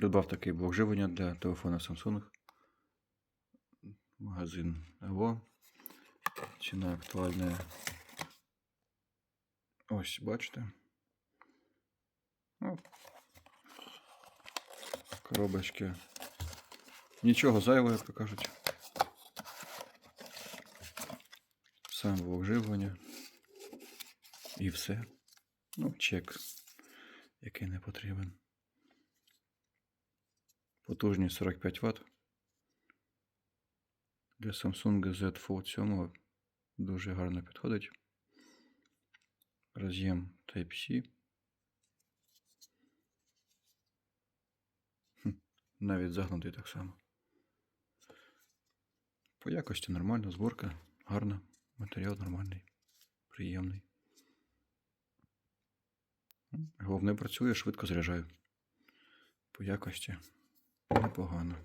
Придбав такий блок живлення для телефона Samsung. Магазин АВО. Ціна актуальна. Ось, бачите. Ну, коробочки. Нічого зайвого, як то кажуть. Сам блок живлення. І все. Ну, чек, який не потрібен. Потужність 45 Вт. Для Samsung Z Fold 7 дуже гарно підходить. Роз'єм Type-C. Навіть загнутий так само. По якості нормальна зборка, гарна, матеріал нормальний, приємний. Головне працює, швидко заряджаю. По якості непогано.